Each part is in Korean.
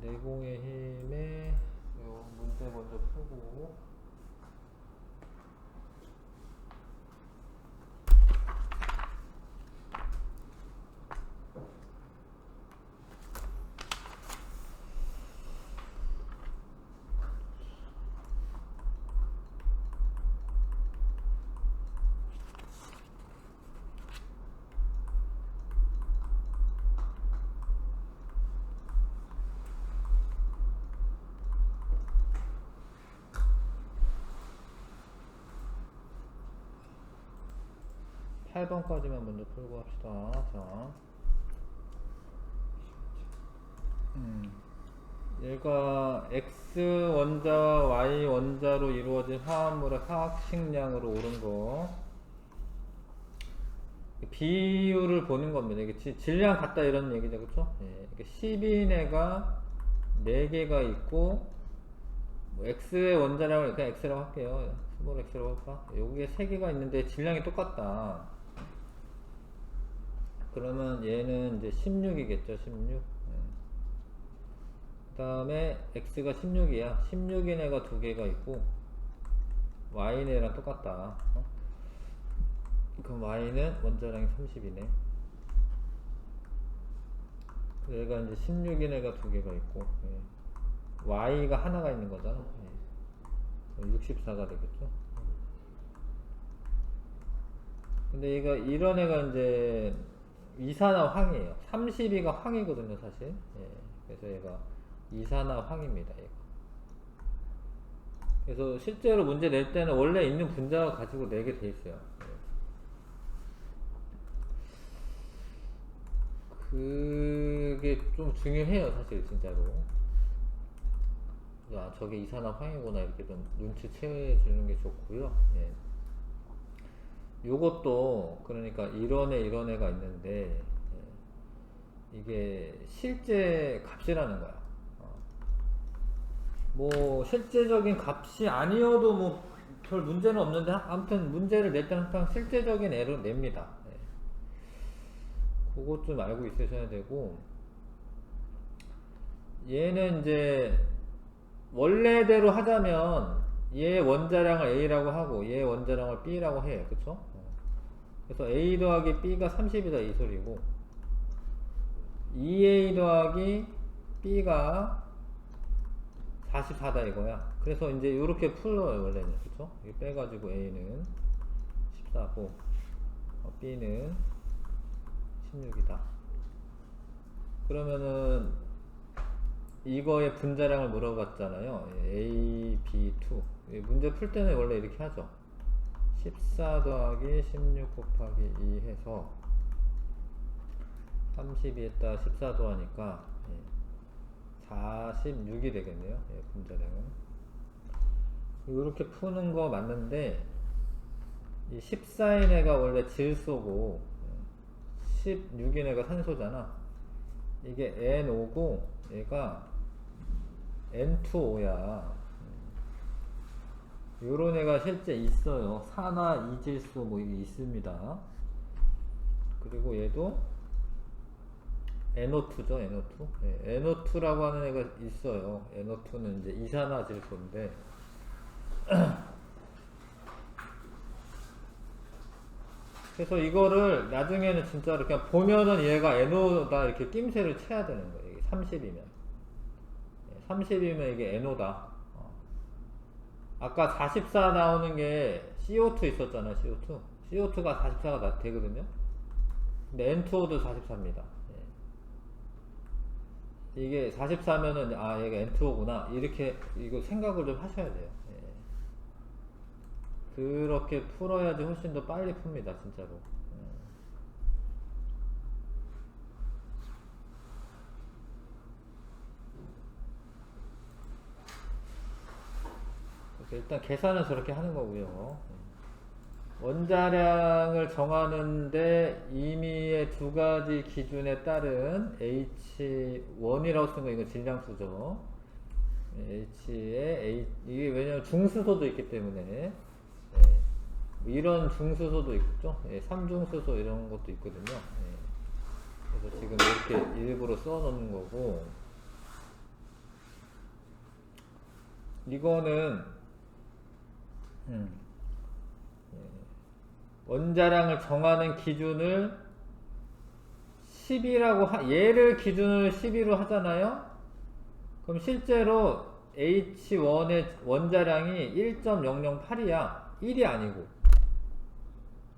내공의 힘에 요 문제 먼저 풀고 팔번까지만 먼저 풀고 합시다. 자. 음. 얘가 X 원자와 Y 원자로 이루어진 화합물의 화학식량으로 오른 거. 비율을 보는 겁니다. 이게 지- 질량 같다 이런 얘기죠. 그쵸? 예. 이게 10인애가 4개가 있고, 뭐 X의 원자량을 그냥 X라고 할게요. 스몰 X라고 할까? 여기에 3개가 있는데 질량이 똑같다. 그러면 얘는 이제 16이겠죠, 16. 그 다음에 x가 16이야. 16인 애가 두 개가 있고, y는 애랑 똑같다. 어? 그럼 y는 원자량이 30이네. 얘가 이제 16인 애가 두 개가 있고, 예. y가 하나가 있는 거잖아. 예. 64가 되겠죠. 근데 얘가 이런 애가 이제 이산화 황이에요. 32가 황이거든요, 사실. 예. 그래서 얘가 이산화 황입니다. 얘가. 그래서 실제로 문제 낼 때는 원래 있는 분자가 가지고 내게 돼 있어요. 예. 그게 좀 중요해요, 사실 진짜로. 아, 저게 이산화 황이구나 이렇게 좀 눈치채 주는 게 좋고요. 예. 요것도 그러니까 이런 애 이런 애가 있는데 예, 이게 실제 값이라는 거야. 어. 뭐 실제적인 값이 아니어도 뭐 별 문제는 없는데 아무튼 문제를 낼때 항상 실제적인 애로 냅니다. 예. 그것 좀 알고 있으셔야 되고 얘는 이제 원래대로 하자면 얘 원자량을 A라고 하고 얘 원자량을 B라고 해요. 그쵸? 그래서 A 더하기 B가 30이다 이 소리고 2A 더하기 B가 44다 이거야. 그래서 이제 이렇게 풀어요 원래는 그쵸? 이거 빼가지고 A는 14고 어, B는 16이다. 그러면은 이거의 분자량을 물어봤잖아요. A, B2. 이 문제 풀 때는 원래 이렇게 하죠. 14 더하기 16 곱하기 2 해서 32에다 14 더하니까 46이 되겠네요. 예, 분자량은. 이렇게 푸는 거 맞는데 이 14인 애가 원래 질소고 16인 애가 산소잖아. 이게 N5고 얘가 N2O야. 요런 애가 실제 있어요. 산화 이질소 뭐 이게 있습니다. 그리고 얘도 NO2죠, NO2. 네, NO2라고 하는 애가 있어요. NO2는 이제 이산화 질소인데 그래서 이거를 나중에는 진짜로 그냥 보면은 얘가 NO다 이렇게 낌새를 채야 되는 거예요. 이게 30이면. 30이면 이게 NO다. 어. 아까 44 나오는 게 CO2 있었잖아, CO2. CO2가 44가 되거든요. 근데 N2O도 44입니다. 이게 44면은, 아, 얘가 N2O구나. 이렇게, 이거 생각을 좀 하셔야 돼요. 예. 그렇게 풀어야지 훨씬 더 빨리 풉니다, 진짜로. 예. 그래서 일단 계산은 저렇게 하는 거고요. 원자량을 정하는데 임의의 두 가지 기준에 따른 H1이라고 쓴 거 이거 질량수죠. H에 A, 이게 왜냐면 중수소도 있기 때문에 예. 이런 중수소도 있죠. 예, 삼중수소 이런 것도 있거든요. 예. 그래서 지금 이렇게 일부러 써 놓는 거고 이거는 음, 예, 원자량을 정하는 기준을 10이라고 하, 얘를 기준으로 12로 하잖아요. 그럼 실제로 H1의 원자량이 1.008이야. 1이 아니고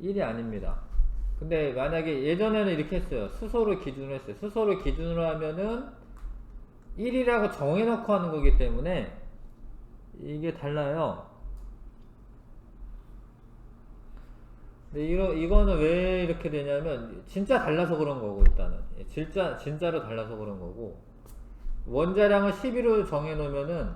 1이 아닙니다. 근데 만약에 예전에는 이렇게 했어요. 수소를 기준으로 했어요. 수소를 기준으로 하면은 1이라고 정해놓고 하는 거기 때문에 이게 달라요. 근데 이거, 이거는 왜 이렇게 되냐면 진짜 달라서 그런 거고 일단은 예, 진짜 진짜로 달라서 그런 거고 원자량을 12로 정해 놓으면은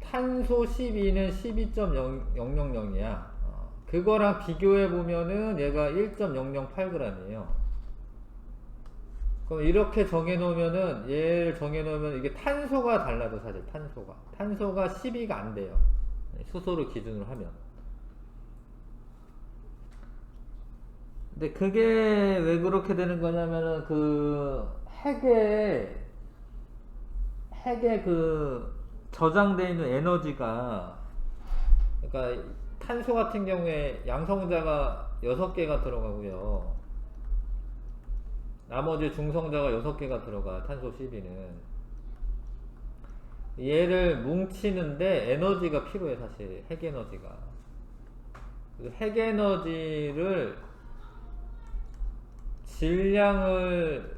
탄소 12는 12.000이야. 어, 그거랑 비교해 보면은 얘가 1.008g이에요. 그럼 이렇게 정해 놓으면은 얘를 정해 놓으면 이게 탄소가 달라져 사실 탄소가 탄소가 12가 안 돼요. 네, 수소를 기준으로 하면. 근데 그게 왜 그렇게 되는 거냐면은 그 핵에 핵에 그 저장되어 있는 에너지가 그러니까 탄소 같은 경우에 양성자가 6개가 들어가고요. 나머지 중성자가 6개가 들어가 탄소 12는. 얘를 뭉치는데 에너지가 필요해 사실. 핵 에너지가. 그래서 핵 에너지를 질량을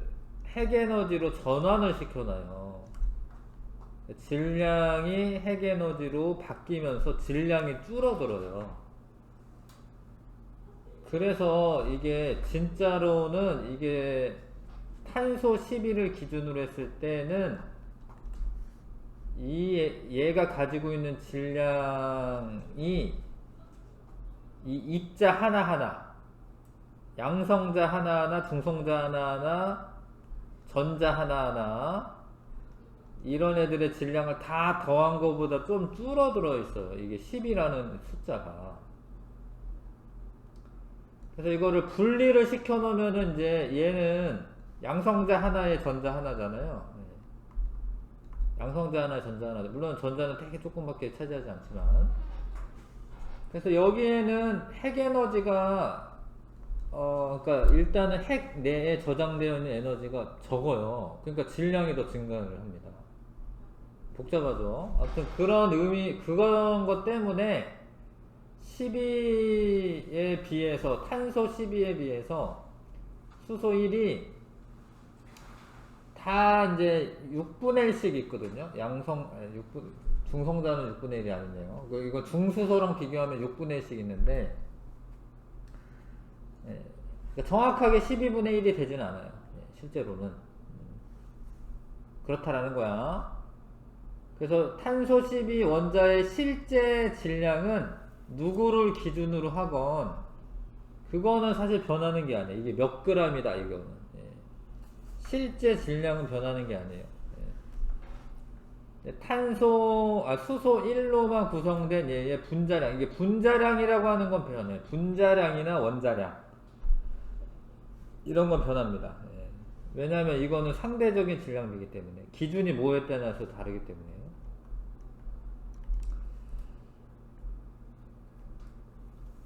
핵 에너지로 전환을 시켜놔요. 질량이 핵 에너지로 바뀌면서 질량이 줄어들어요. 그래서 이게 진짜로는 이게 탄소 12를 기준으로 했을 때는 이 얘가 가지고 있는 질량이 이 입자 하나하나 양성자 하나하나 중성자 하나하나 전자 하나하나 이런 애들의 질량을 다 더한 것보다 좀 줄어들어 있어요. 이게 10이라는 숫자가. 그래서 이거를 분리를 시켜 놓으면은 이제 얘는 양성자 하나에 전자 하나잖아요. 네. 양성자 하나에 전자 하나. 물론 전자는 되게 조금밖에 차지하지 않지만. 그래서 여기에는 핵 에너지가 어, 그러니까 일단은 핵 내에 저장되어 있는 에너지가 적어요. 그러니까 질량이 더 증가를 합니다. 복잡하죠. 아무튼 그런 의미, 그런 것 때문에 12에 비해서, 탄소 12에 비해서 수소 1이 다 이제 6분의 1씩 있거든요. 양성, 6분, 중성자는 6분의 1이 아니네요. 그 이거 중수소랑 비교하면 6분의 1씩 있는데, 예, 그러니까 정확하게 12분의 1이 되지는 않아요. 예, 실제로는. 음, 그렇다라는 거야. 그래서 탄소 12 원자의 실제 질량은 누구를 기준으로 하건 그거는 사실 변하는 게 아니에요. 이게 몇 그램이다 이거는. 예. 실제 질량은 변하는 게 아니에요. 예. 탄소, 아, 수소 1로만 구성된 얘의 분자량. 이게 분자량이라고 하는 건 변해요. 분자량이나 원자량. 이런 건 변합니다. 예. 왜냐하면 이거는 상대적인 질량비이기 때문에. 기준이 뭐에 따라서 다르기 때문에요.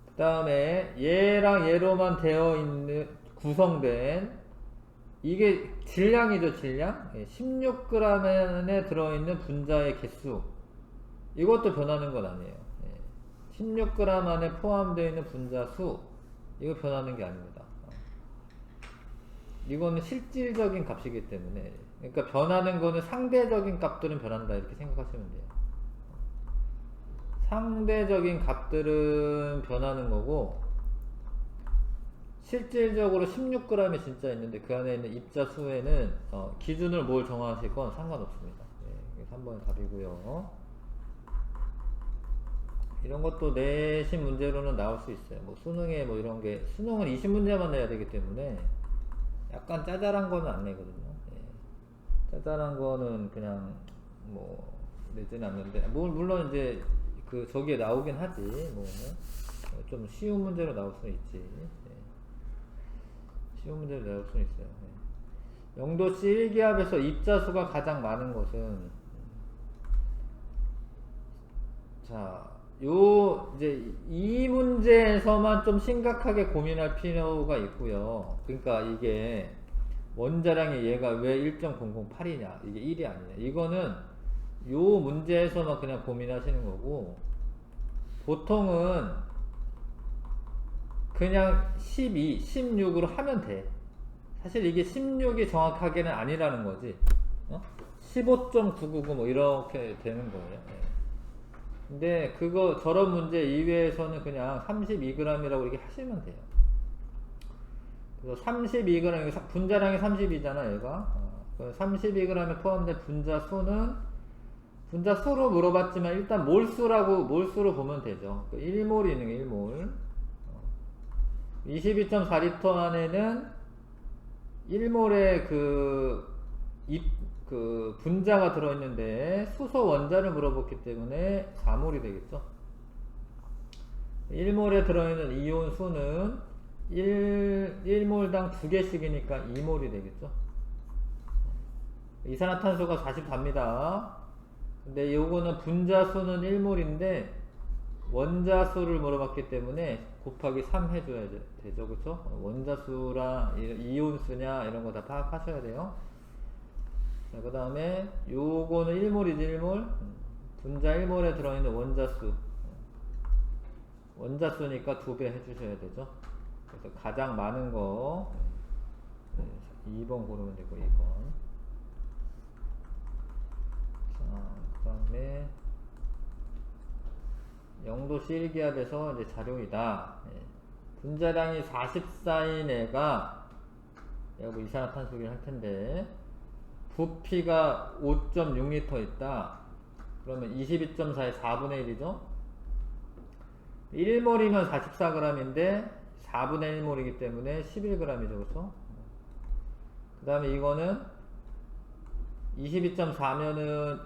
그 다음에 얘랑 얘로만 되어 있는 구성된 이게 질량이죠 질량 16g 안에 들어있는 분자의 개수 이것도 변하는 건 아니에요 16g 안에 포함되어 있는 분자 수 이거 변하는 게 아닙니다 이거는 실질적인 값이기 때문에 그러니까 변하는 거는 상대적인 값들은 변한다 이렇게 생각하시면 돼요 상대적인 값들은 변하는 거고 실질적으로 16g이 진짜 있는데 그 안에 있는 입자 수에는 어, 기준을 뭘 정하실 건 상관없습니다. 네, 3번의 답이고요. 이런 것도 내신 문제로는 나올 수 있어요. 뭐 수능에 뭐 이런 게 수능은 20문제만 내야 되기 때문에 약간 짜잘한 거는 안 내거든요. 네. 짜잘한 거는 그냥 뭐 내지는 않는데 물론 이제 그 저기에 나오긴 하지 뭐좀 쉬운 문제로 나올 수는 있지 네. 쉬운 문제로 나올 수는 있어요 네. 영도씨 1기압에서 입자 수가 가장 많은 것은 자, 요 이제 이 문제에서만 좀 심각하게 고민할 필요가 있고요. 그러니까 이게 원자량이 얘가 왜 1.008이냐? 이게 1이 아니냐? 이거는 요 문제에서만 그냥 고민하시는 거고 보통은 그냥 12, 16으로 하면 돼. 사실 이게 16이 정확하게는 아니라는 거지. 어? 15.999 뭐 이렇게 되는 거예요. 예. 근데 그거 저런 문제 이외에서는 그냥 32g이라고 이렇게 하시면 돼요. 그래서 32g 사- 분자량이 32잖아 얘가. 어, 32g에 포함된 분자 수는 분자 수로 물어봤지만 일단 몰수라고 몰수로 보면 되죠. 1몰이 있는 게 1몰. 22.4리터 안에는 1몰의 그, 입, 그 분자가 들어있는데 수소 원자를 물어봤기 때문에 4몰이 되겠죠. 1몰에 들어있는 이온 수는 1, 1몰당 2개씩이니까 2몰이 되겠죠. 이산화탄소가 44입니다. 근데 요거는 분자 수는 1몰인데 원자 수를 물어봤기 때문에 곱하기 3 해줘야 돼- 되죠. 그쵸? 원자 수랑 이- 이온 수냐 이런 거 다 파악하셔야 돼요. 자, 그 다음에 요거는 1몰이지 1몰. 분자 1몰에 들어있는 원자수. 원자수니까 두 배 해주셔야 되죠. 그래서 가장 많은 거 네, 2번 고르면 되고 2번. 자, 그 다음에 영도시 1기압에서 이제 자료이다. 예. 분자량이 44인 애가 얘가 뭐 이산화탄소긴 할 텐데 부피가 5.6리터 있다. 그러면 22.4의 4분의 1이죠. 1몰이면 44g인데 4분의 1몰이기 때문에 11g이죠. 그렇죠? 그 다음에 이거는 22.4면은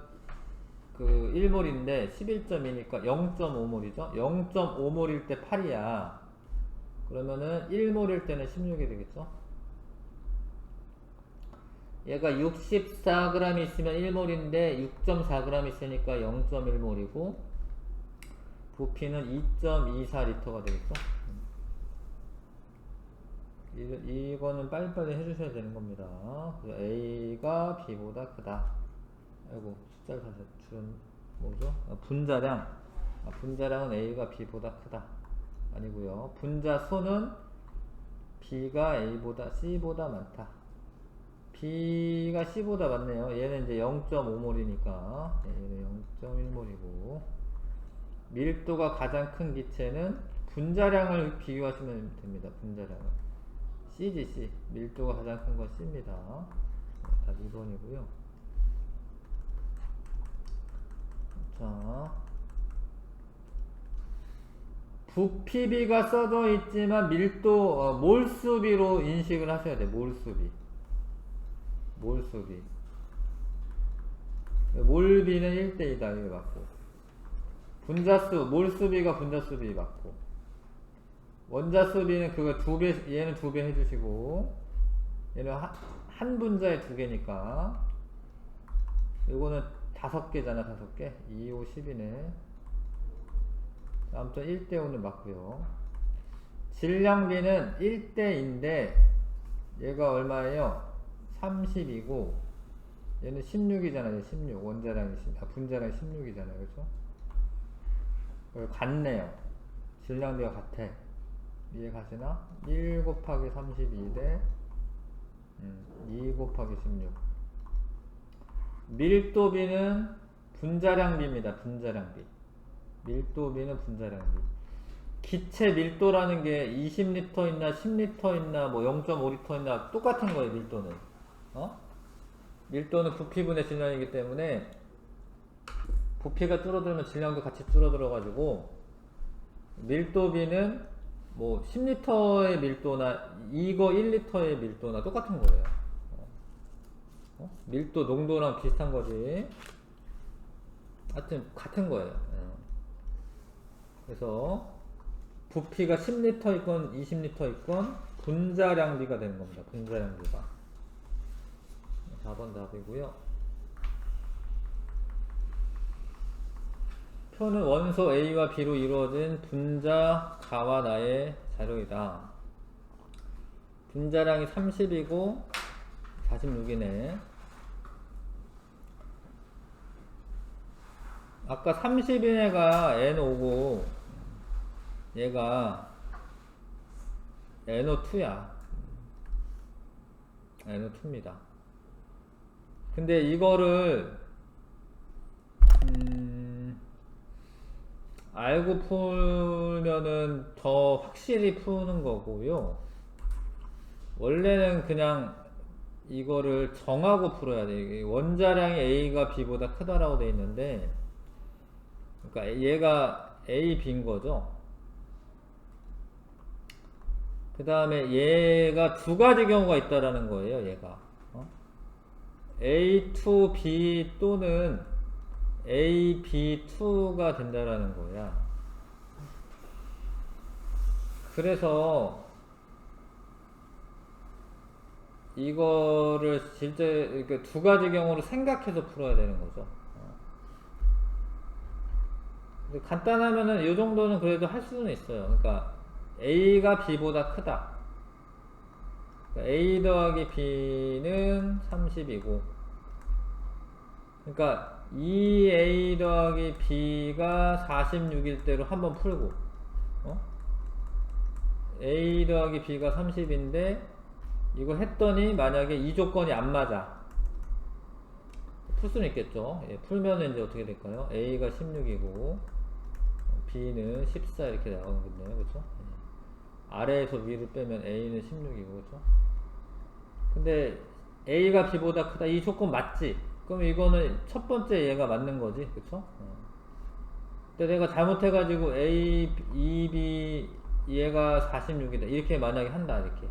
그 1몰인데 11.2니까 0.5몰이죠. 0.5몰일 때 8이야. 그러면은 1몰일 때는 16이 되겠죠. 얘가 64g 있으면 1몰인데 6.4g 있으니까 0.1몰이고 부피는 2.24리터가 되겠죠. 이, 이거는 빨리빨리 해주셔야 되는 겁니다. A가 B보다 크다. 아이고 숫자를 다시 줄은 뭐죠? 아, 분자량. 아, 분자량은 A가 B보다 크다. 아니고요. 분자 수는 B가 A보다 C보다 많다. B가 C보다 많네요. 얘는 이제 0.5몰이니까 얘는 0.1몰이고 밀도가 가장 큰 기체는 분자량을 비교하시면 됩니다. 분자량을. C지 C. 밀도가 가장 큰 건 C입니다. 답 2번이고요. 자. 부피비가 써져 있지만 밀도 어, 몰수비로 인식을 하셔야 돼. 몰수비. 몰수비. 몰비는 1대2다. 이게 맞고. 분자수, 몰수비가 분자수비 맞고. 원자수비는 그거 두 배, 얘는 두 배 해주시고. 얘는 한, 한 분자에 두 개니까. 요거는 다섯 개잖아, 다섯 개. 2, 5, 10이네. 아무튼 1대5는 맞고요 질량비는 1대2인데 얘가 얼마예요? 30이고 얘는 16이잖아요 16 원자량이 10, 아, 분자량이 16이잖아요 그렇죠? 같네요 질량비가 같아 이해 가시나? 1 곱하기 32대 음, 2 곱하기 16 밀도비는 분자량비입니다 분자량비 밀도비는 분자량비. 기체 밀도라는 게 20리터 있나 10리터 있나 뭐 0.5리터 있나 똑같은 거예요 밀도는. 어? 밀도는 부피분의 질량이기 때문에 부피가 줄어들면 질량도 같이 줄어들어 가지고 밀도비는 뭐 10리터의 밀도나 이거 1리터의 밀도나 똑같은 거예요. 어? 밀도 농도랑 비슷한 거지. 하여튼 같은 거예요. 예. 그래서 부피가 10리터 있건 20리터 있건 분자량비가 되는 겁니다. 분자량비가. 4번 답이고요. 표는 원소 A와 B로 이루어진 분자 가와 나의 자료이다. 분자량이 30이고 46이네. 아까 30인 애가 N5고 얘가 NO2야. NO2입니다. 근데 이거를 음, 알고 풀면은 더 확실히 푸는 거고요. 원래는 그냥 이거를 정하고 풀어야 돼. 원자량이 A가 B보다 크다라고 돼 있는데, 그러니까 얘가 A, B인 거죠. 그 다음에 얘가 두 가지 경우가 있다라는 거예요. 얘가 어? A2, B 또는 A, B2가 된다라는 거야. 그래서 이거를 실제 이렇게 두 가지 경우로 생각해서 풀어야 되는 거죠. 간단하면은 이 정도는 그래도 할 수는 있어요. 그러니까 A가 B보다 크다. 그러니까 A 더하기 B는 30이고, 그러니까 2A 더하기 B가 46일 대로 한번 풀고, 어? A 더하기 B가 30인데, 이거 했더니 만약에 이 조건이 안 맞아. 풀 수는 있겠죠. 예, 풀면은 이제 어떻게 될까요? A가 16이고, B는 14 이렇게 나오거든요. 그쵸? 예. 아래에서 위로 빼면 A는 16이고, 그쵸? 근데 A가 B보다 크다. 이 조건 맞지? 그럼 이거는 첫 번째 얘가 맞는 거지. 그쵸? 어. 근데 내가 잘못해가지고 A, 2B, 얘가 46이다. 이렇게 만약에 한다. 이렇게.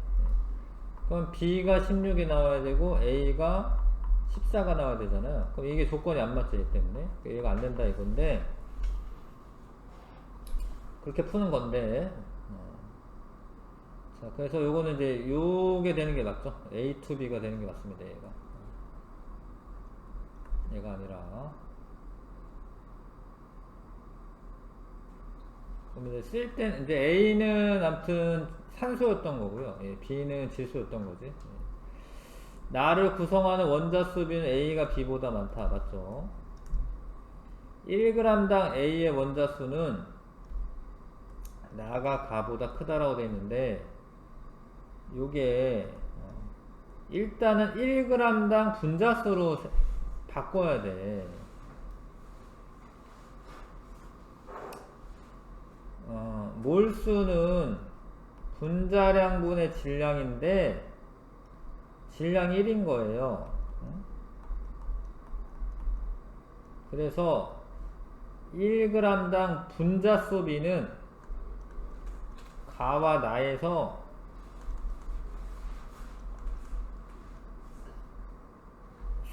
그럼 B가 16이 나와야 되고 A가 14가 나와야 되잖아요. 그럼 이게 조건이 안 맞지, 얘 때문에. 얘가 안 된다 이건데, 그렇게 푸는 건데, 어. 자, 그래서 요거는 이제 요게 되는 게 맞죠? A to B가 되는 게 맞습니다, 얘가. 얘가 아니라. 그럼 이제 쓸 때는, 이제 A는 아무튼 산소였던 거고요. 예, B는 질소였던 거지. 예. 나를 구성하는 원자 수 비는 A가 B보다 많다. 맞죠? 1g당 A의 원자 수는 나가 가보다 크다라고 되어 있는데 요게 어, 일단은 1g당 분자수로 세- 바꿔야 돼. 어, 몰수는 분자량분의 질량인데 질량 1인 거예요. 응? 그래서 1g당 분자수 비는 가와 나에서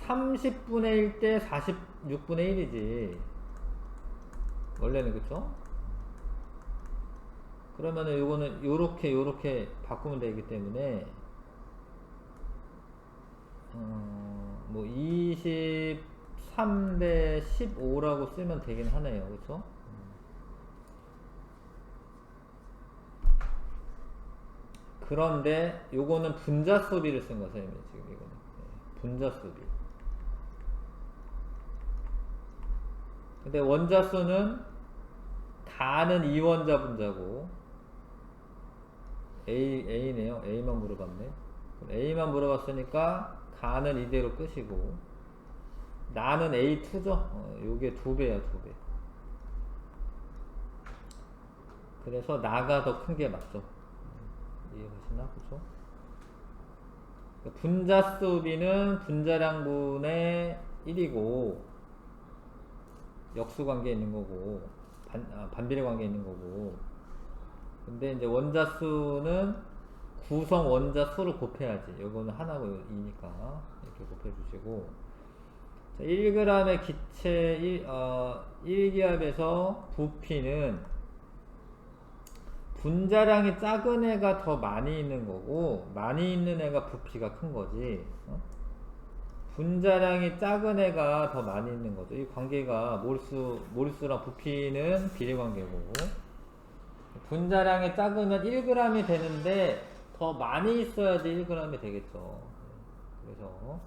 30분의 1대 46분의 1이지. 원래는 그쵸? 그러면은 요거는 요렇게 요렇게 바꾸면 되기 때문에 어, 뭐 23대 15라고 쓰면 되긴 하네요. 그쵸? 그런데 요거는 분자 소비를 쓴 거죠, 지금 이거는. 네, 분자 소비. 근데 원자 수는 다는 이원자 분자고 A, A네요. A만 물어봤네. A만 물어봤으니까 가는 이대로 끝이고 나는 A2죠. 어, 요게 두 배야, 두 배. 그래서 나가 더 큰 게 맞죠. 이해가시나? 그죠? 분자 수비는 분자량분의 1이고 역수 관계 있는 거고 반, 아, 반비례 관계 있는 거고. 근데 이제 원자 수는 구성 원자 수를 곱해야지. 요거는 하나고 2니까 이렇게 곱해 주시고. 1g의 기체 1, 어, 1기압에서 부피는 분자량이 작은 애가 더 많이 있는 거고 많이 있는 애가 부피가 큰 거지. 어? 분자량이 작은 애가 더 많이 있는 거죠. 이 관계가 몰수, 몰수랑 부피는 비례 관계고, 분자량이 작으면 1g이 되는데 더 많이 있어야지 1g이 되겠죠. 그래서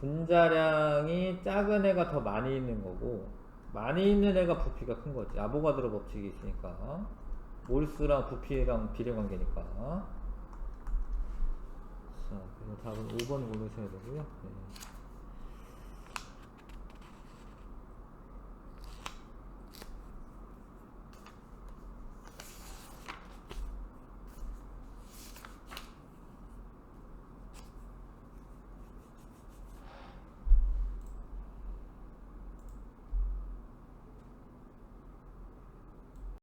분자량이 작은 애가 더 많이 있는 거고 많이 있는 애가 부피가 큰 거지. 아보가드로 법칙이 있으니까 몰수랑 부피랑 비례 관계니까. 자, 그래서 답은 5번 고르셔야 되고요. 네.